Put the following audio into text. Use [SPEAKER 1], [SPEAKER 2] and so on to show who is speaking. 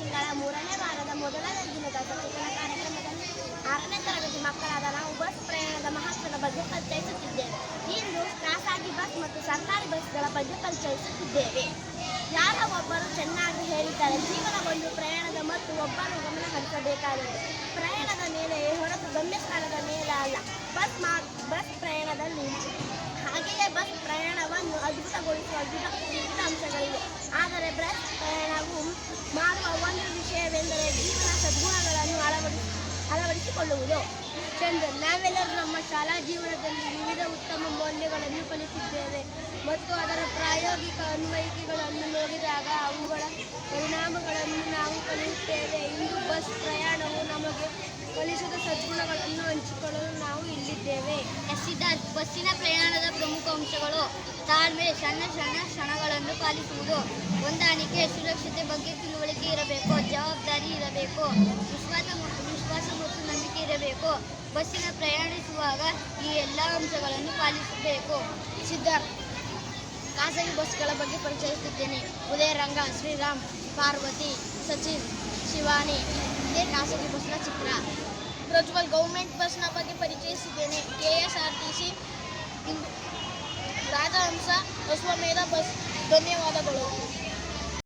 [SPEAKER 1] ತಿಂಗಳ ಮೂರನೇ ವಾರದ ಮೊದಲನೇ ದಿನದ ಸಚೇತನ ಕಾರ್ಯಕ್ರಮದಲ್ಲಿ ಆರನೇ ತರಗತಿ ಮಕ್ಕಳಾದ ನಾವು ಬಸ್ ಪ್ರಯಾಣದ ಮಹತ್ವದ ಬಗ್ಗೆ ಪರಿಚಯಿಸುತ್ತಿದ್ದೇವೆ. ಇಂದು ಖಾಸಗಿ ಬಸ್ ಮತ್ತು ಸರ್ಕಾರಿ ಬಸ್ಗಳ ಬಗ್ಗೆ ಪರಿಚಯಿಸುತ್ತಿದ್ದೇವೆ. ಯಾರ ಒಬ್ಬರು ಚೆನ್ನಾಗಿ ಹೇಳಿದ್ದಾರೆ ಜೀವನ ಒಂದು ಪ್ರಯಾಣದ ಮತ್ತು ಒಬ್ಬರು ಗಮನ ಹರಿಸಬೇಕಾಗಿದೆ ಪ್ರಯಾಣದ ಮೇಲೆ ಹೊರತು ಗಮ್ಯಸ್ಥಾನದ ಮೇಲೆ ಅಳವಡಿಸಿಕೊಳ್ಳುವುದು ಚಂದ್ರ, ನಾವೆಲ್ಲರೂ ನಮ್ಮ ಶಾಲಾ ಜೀವನದಲ್ಲಿ ವಿವಿಧ ಉತ್ತಮ ಮೌಲ್ಯಗಳನ್ನು ಕಲಿಸಿದ್ದೇವೆ ಮತ್ತು ಅದರ ಪ್ರಾಯೋಗಿಕ ಅನ್ವಯಿಕೆಗಳನ್ನು ನೋಡಿದಾಗ ಅವುಗಳ ಪರಿಣಾಮಗಳನ್ನು ನಾವು ಕಲಿಯುತ್ತೇವೆ. ಇಂದು ಬಸ್ ಪ್ರಯಾಣವು ನಮಗೆ ಕಲಿಸಿದ ಸದ್ಗುಣಗಳನ್ನು ಹಂಚಿಕೊಳ್ಳಲು ನಾವು ಇಲ್ಲಿದ್ದೇವೆ.
[SPEAKER 2] ಸಿದ್ಧಾರ್ಥ್, ಬಸ್ಸಿನ ಪ್ರಯಾಣದ ಪ್ರಮುಖ ಅಂಶಗಳು ತಾಳ್ಮೆ, ಸಣ್ಣ ಸಣ್ಣ ಕ್ಷಣಗಳನ್ನು ಪಾಲಿಸುವುದು. ಹೊಂದಾಣಿಕೆ, ಸುರಕ್ಷತೆ ಬಗ್ಗೆ ತಿಳುವಳಿಕೆ ಇರಬೇಕು, ಜವಾಬ್ದಾರಿ ಇರಬೇಕು. ವಿಶ್ವಾಸ ನಂಬಿಕೆ ಬಸ್ಸಿನ ಪ್ರಯಾಣಿಸುವಾಗ ಈ ಎಲ್ಲ ಅಂಶಗಳನ್ನು ಪಾಲಿಸಬೇಕು.
[SPEAKER 1] ಸಿದ್ಧಾರ್ಥ, ಖಾಸಗಿ ಬಸ್ಗಳ ಬಗ್ಗೆ ಪರಿಚಯಿಸುತ್ತಿದ್ದೇನೆ. ಉದಯರಂಗ, ಶ್ರೀರಾಮ್, ಪಾರ್ವತಿ, ಸಚಿನ್, ಶಿವಾನಿ ಇದೇ ಖಾಸಗಿ ಬಸ್ನ ಚಿತ್ರ. ಪ್ರಜ್ವಲ್, ಗೌರ್ಮೆಂಟ್ ಬಸ್ನ ಬಗ್ಗೆ ಪರಿಚಯಿಸಿದ್ದೇನೆ. K S R T C Rajahamsa, Ashwamedha bus. ಧನ್ಯವಾದಗಳು.